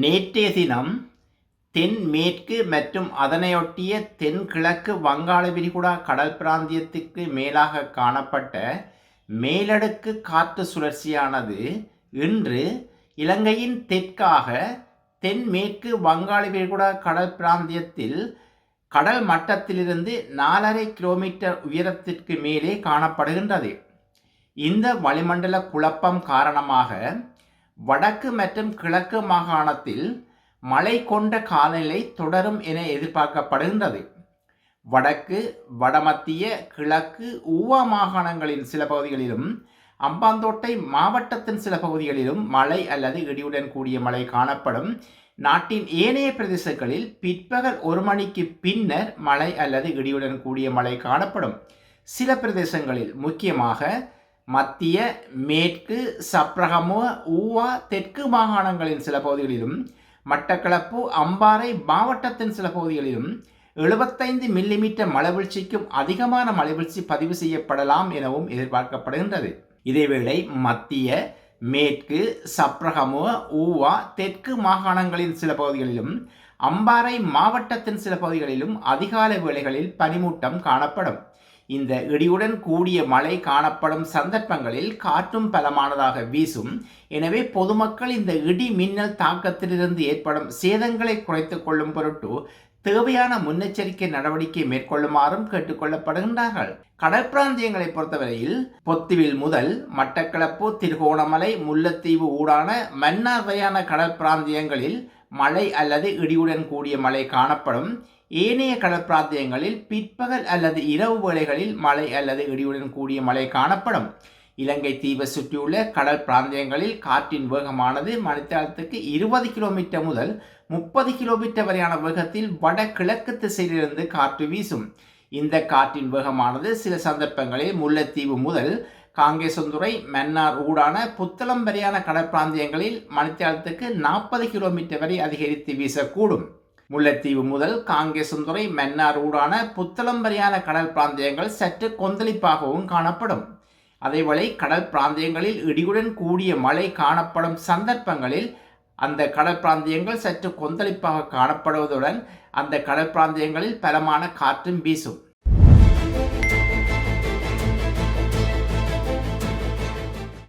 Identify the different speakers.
Speaker 1: நேற்றைய தினம் தென்மேற்கு மற்றும் அதனையொட்டிய தென்கிழக்கு வங்காள விரிகுடா கடல் பிராந்தியத்துக்கு மேலாக காணப்பட்ட மேலடுக்கு காற்று சுழற்சியானது இன்று இலங்கையின் தெற்காக தென்மேற்கு வங்காள விரிகுடா கடல் பிராந்தியத்தில் கடல் மட்டத்திலிருந்து நாலரை கிலோமீட்டர் உயரத்திற்கு மேலே காணப்படுகின்றது. இந்த வளிமண்டல குழப்பம் காரணமாக வடக்கு மற்றும் கிழக்கு மாகாணத்தில் மழை கொண்ட காலநிலை தொடரும் என எதிர்பார்க்கப்படுகின்றது. வடக்கு வடமத்திய கிழக்கு ஊவா மாகாணங்களின் சில பகுதிகளிலும் அம்பாந்தோட்டை மாவட்டத்தின் சில பகுதிகளிலும் மழை அல்லது இடியுடன் கூடிய மழை காணப்படும். நாட்டின் ஏனைய பிரதேசங்களில் பிற்பகல் ஒரு மணிக்கு பின்னர் மழை அல்லது இடியுடன் கூடிய மழை காணப்படும். சில பிரதேசங்களில் முக்கியமாக மத்திய மேற்கு சப்ரகமுவ ஊவா தெற்கு மாகாணங்களின் சில பகுதிகளிலும் மட்டக்களப்பு அம்பாறை மாவட்டத்தின் சில பகுதிகளிலும் எழுபத்தைந்து மில்லிமீட்டர் மழைவீழ்ச்சிக்கும் அதிகமான மழைவீழ்ச்சி பதிவு செய்யப்படலாம் எனவும் எதிர்பார்க்கப்படுகின்றது. இதேவேளை மத்திய மேற்கு சப்ரகமுவ ஊவா தெற்கு மாகாணங்களின் சில பகுதிகளிலும் அம்பாறை மாவட்டத்தின் சில பகுதிகளிலும் அதிகாலை வேளைகளில் பனிமூட்டம் காணப்படும். இந்த இடியுடன் கூடிய மழை காணப்படும் சந்தர்ப்பங்களில் காற்றும் பலமானதாக வீசும். எனவே பொதுமக்கள் இந்த இடி மின்னல் தாக்கத்திலிருந்து ஏற்படும் சேதங்களை குறைத்துக் கொள்ளும் பொருட்டு தேவையான முன்னெச்சரிக்கை நடவடிக்கை மேற்கொள்ளுமாறும் கேட்டுக்கொள்ளப்படுகின்றார்கள் கடற்பிராந்தியங்களை பொறுத்தவரையில் பொத்துவில் முதல் மட்டக்களப்பு திருகோணமலை முல்லைத்தீவு ஊடான மன்னார் வரையான கடற்பிராந்தியங்களில் மழை அல்லது இடியுடன் கூடிய மழை காணப்படும். ஏனைய கடற்பிராந்தியங்களில் பிற்பகல் அல்லது இரவு வேளைகளில் மழை அல்லது இடியுடன் கூடிய மழை காணப்படும். இலங்கை தீவை சுற்றியுள்ள கடல் பிராந்தியங்களில் காற்றின் வேகமானது மணித்தாளத்துக்கு இருபது கிலோமீட்டர் முதல் முப்பது கிலோமீட்டர் வரையான வேகத்தில் வடகிழக்கு திசையிலிருந்து காற்று வீசும். இந்த காற்றின் வேகமானது சில சந்தர்ப்பங்களில் முல்லைத்தீவு முதல் காங்கேசந்துறை மன்னார் ஊடான புத்தளம் வரையான கடற்பிராந்தியங்களில் மணித்தாளத்துக்கு நாற்பது கிலோமீட்டர் வரை அதிகரித்து வீசக்கூடும். முல்லைத்தீவு முதல் காங்கேசந்துறை மன்னார் ஊடான புத்தளம் வரையான கடல் பிராந்தியங்கள் சற்று கொந்தளிப்பாகவும் காணப்படும். அதேவேளை கடல் பிராந்தியங்களில் இடியுடன் கூடிய மழை காணப்படும் சந்தர்ப்பங்களில் அந்த கடல் பிராந்தியங்கள் சற்று கொந்தளிப்பாக காணப்படுவதுடன் அந்த கடல் பிராந்தியங்களில் பலமான காற்றும் வீசும்.